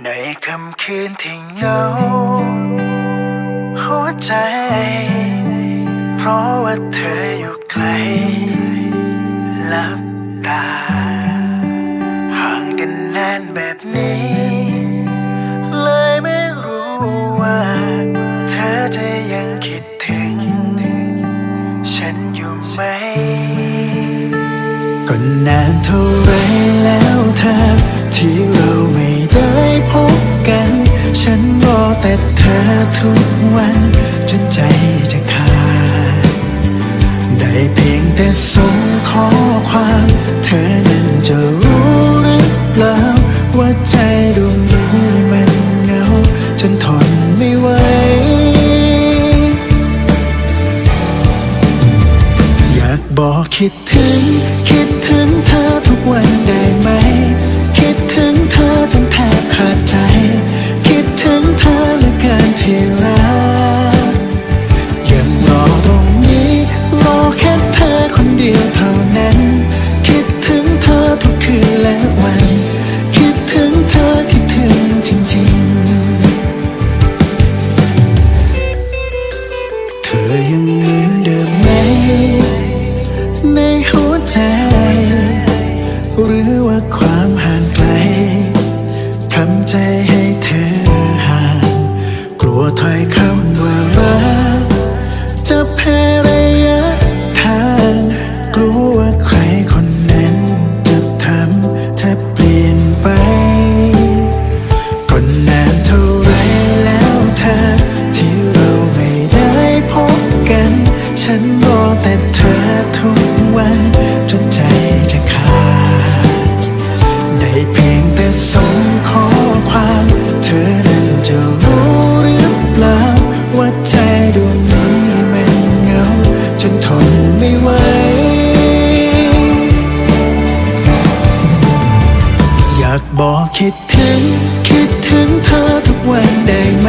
ในคำคืนที่เหงา หัวใจ เพราะว่าเธออยู่ไกลลับตา ห่างกันนานแบบนี้ เลยไม่รู้ว่า เธอจะยังคิดถึง ฉันอยู่ไหมก็นานเท่าไรแล้วเธอ ที่เราไม่ได้พบกัน ฉันรอแต่เธอทุกวัน จนใจจะขาด ได้เพียงแต่ส่งข้อความ เธอนั้นจะรู้หรือเปล่า ว่าใจดวงนี้มันเหงา จนทนไม่ไหวอยากบอกคิดถึง คิดถึงเธอทุกวันได้ไหม อยังเหมือนเดิมไหม ในหัวใจ หรือว่าความห่างไกลทำใจให้เธอห่าง กลัวถอยคำว่ารักจะแพ้ากบอกคิดถึง คิดถึงเธอทุกวันได้ไหม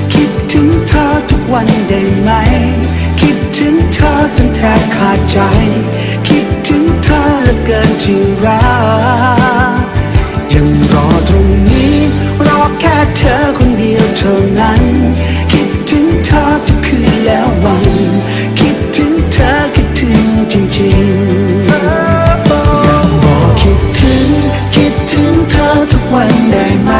งเธอทุกวันได้ไหม คิดถึงเธอจนแทบขาดใจ คิดถึงเธอเหลือเกินที่รักยังรอตรงนี้ รอแค่เธอคนเดียวเท่านั้น คิดถึงเธอทุกคืนแล้ววัน คิดถึงเธอคิดถึงจริงๆบอกคิดถึง คิดถึงเธอทุกวันได้ไหม